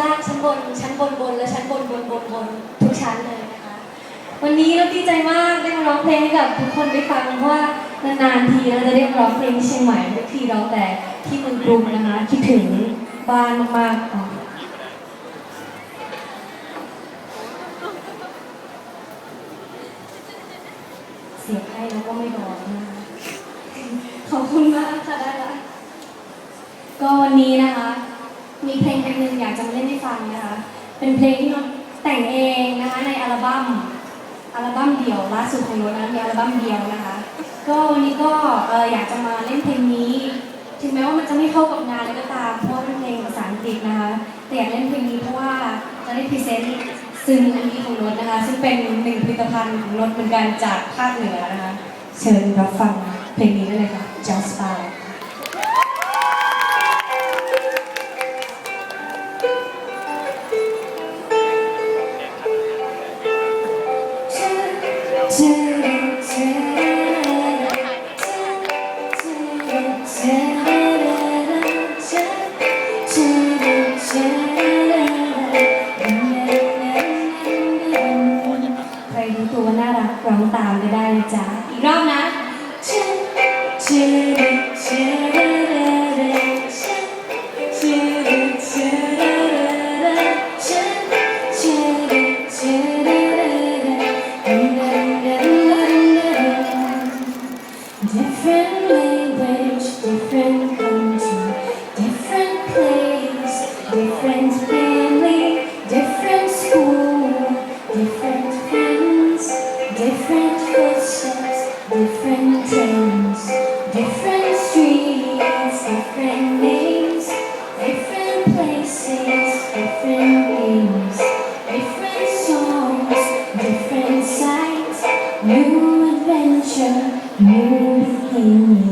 ลาดชั้นบน ชั้นบนบนและชั้นบนบนบนบนทุกชั้นเลยนะคะ วันนี้เราดีใจมากได้มาร้องเพลงให้กับทุกคนได้ฟังเพราะว่านานๆทีเราจะได้มาร้องเพลงที่เชียงใหม่ทุกทีร้องแต่ที่เมืองกรุงนะคะคิดถึงบ้านมากๆเสียงให้แล้วก็ไม่บอกนะคะขอบคุณมากค่ะได้ละก็วันนี้นะคะ มีเพลงเพลงหนึ่งอยากจะมาเล่นให้ฟังนะคะ เป็นเพลงที่น้องแต่งเองนะคะในอัลบั้มอัลบั้มเดี่ยวล่าสุดของโน้ตนะมีอัลบั้มเดียวนะคะ ก็วันนี้ก็อยากจะมาเล่นเพลงนี้ ถึงแม้ว่ามันจะไม่เข้ากับงานเลยก็ตามเพราะว่าเป็นเพลงภาษาอังกฤษนะคะแต่อยากเล่นเพลงนี้เพราะว่าจะได้พรีเซนต์ซึ่งอันนี้ของโน้ตนะคะ ซึ่งเป็นหนึ่งผลิตภัณฑ์ของโน้ตเหมือนกันจากภาคเหนือนะคะ เชิญรับฟังเพลงนี้ได้เลยค่ะ Just Fine นะจ๊ะอีกรอบนะ different footsteps, different trains, different streets, different names, different places, different games, different songs, different sights, new adventure, new beginning.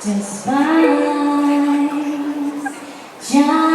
Just fine, just.